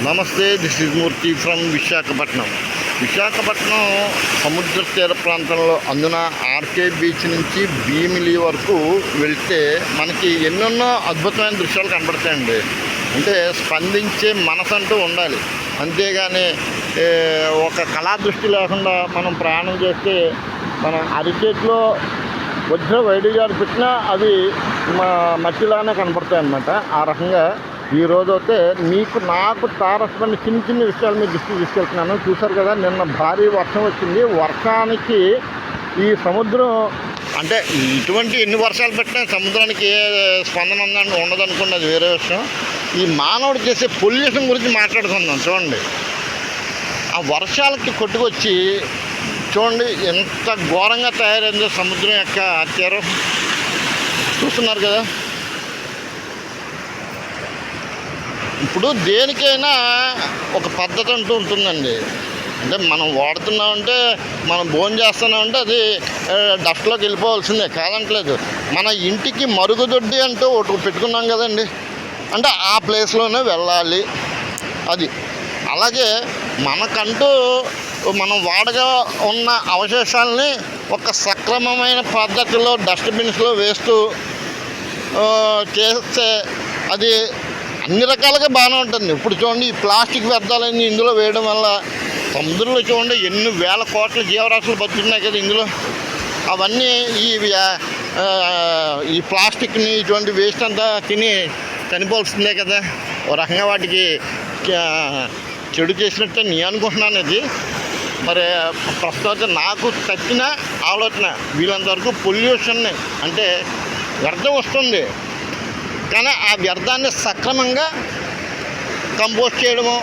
నమస్తే this is Murthy from Visakhapatnam Visakhapatnam సముద్ర తీర ప్రాంతంలో అందున ఆర్కే బీచ్ నుంచి భీమిలి వరకు వెళ్తే మనకి ఎన్నెన్నో అద్భుతమైన దృశ్యాలు కనబడతాయండి. అంటే స్పందించే మనసు అంటూ ఉండాలి. అంతేగాని ఒక కళా దృష్టి లేకుండా మనం ప్రయాణం చేస్తే మన అరిచేతిలో వజ్ర గారు పెట్టినా అవి మా మట్టిలానే కనపడతాయి అన్నమాట ఆ రకంగా ఈరోజు అయితే మీకు నాకు తారసమైన చిన్న చిన్న విషయాలు మీరు దృష్టి తీసుకెళ్తున్నాను. చూశారు కదా నిన్న భారీ వర్షం వచ్చింది. వర్షానికి ఈ సముద్రం అంటే ఇటువంటి ఎన్ని వర్షాలు పెట్టినా సముద్రానికి ఏ స్పందన ఉందని ఉండదనుకోండి అది వేరే విషయం. ఈ మానవుడు చేసే పొల్యూషన్ గురించి మాట్లాడుకుందాం చూడండి. ఆ వర్షాలకి కొట్టుకొచ్చి చూడండి ఎంత ఘోరంగా తయారైందో సముద్రం యొక్క తీరం. చూస్తున్నారు కదా? ఇప్పుడు దేనికైనా ఒక పద్ధతి అంటూ ఉంటుందండి. అంటే మనం వాడుతున్నామంటే మనం భోజనం చేస్తున్నామంటే అది డస్ట్లోకి వెళ్ళిపోవాల్సిందే కాదంటలేదు. మన ఇంటికి మరుగుదొడ్డి అంటూ ఒకటి పెట్టుకున్నాం కదండి. అంటే ఆ ప్లేస్లోనే వెళ్ళాలి. అది. అలాగే మనకంటూ మనం వాడగా ఉన్న అవశేషాలని ఒక సక్రమమైన పద్ధతిలో డస్ట్బిన్స్లో వేస్తూ చేస్తే అది అన్ని రకాలుగా బాగానే ఉంటుంది. ఇప్పుడు చూడండి ఈ ప్లాస్టిక్ వ్యర్థాలన్నీ ఇందులో వేయడం వల్ల సముద్రంలో చూడండి ఎన్ని వేల కోట్ల జీవరాశులు బతుకున్నాయి కదా ఇందులో. అవన్నీ ఈ ఈ ప్లాస్టిక్ని ఇటువంటి వేస్ట్ అంతా తిని చనిపోవాల్సిందే కదా. ఓ రకంగా వాటికి చెడు చేసినట్టే నేను అనుకుంటున్నాను అది మరి ప్రస్తుతం నాకు తచ్చిన ఆలోచన వీళ్ళంతవరకు పొల్యూషన్ని అంటే వ్యర్థం వస్తుంది. కానీ ఆ వ్యర్థాన్ని సక్రమంగా కంపోస్ట్ చేయడము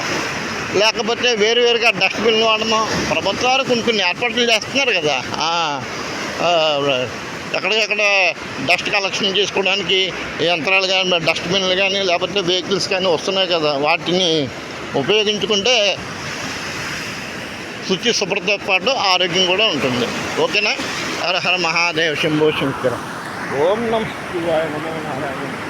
లేకపోతే వేరు వేరుగా వాడము వాడడం ప్రభుత్వాలు కొన్ని కొన్ని ఏర్పాట్లు చేస్తున్నారు కదా. ఆ, ఎక్కడికక్కడ డస్ట్ కలెక్షన్ చేసుకోవడానికి యంత్రాలు కానీ డస్ట్బిన్లు కానీ లేకపోతే వెహికల్స్ కానీ వస్తున్నాయి కదా. వాటిని ఉపయోగించుకుంటే శుచి శుభ్రతతో పాటు ఆరోగ్యం కూడా ఉంటుంది. ఓకేనా? హర హర మహాదేవ్ శంభో శంకర. ఓం నమ శివాయ నమో నారాయణ.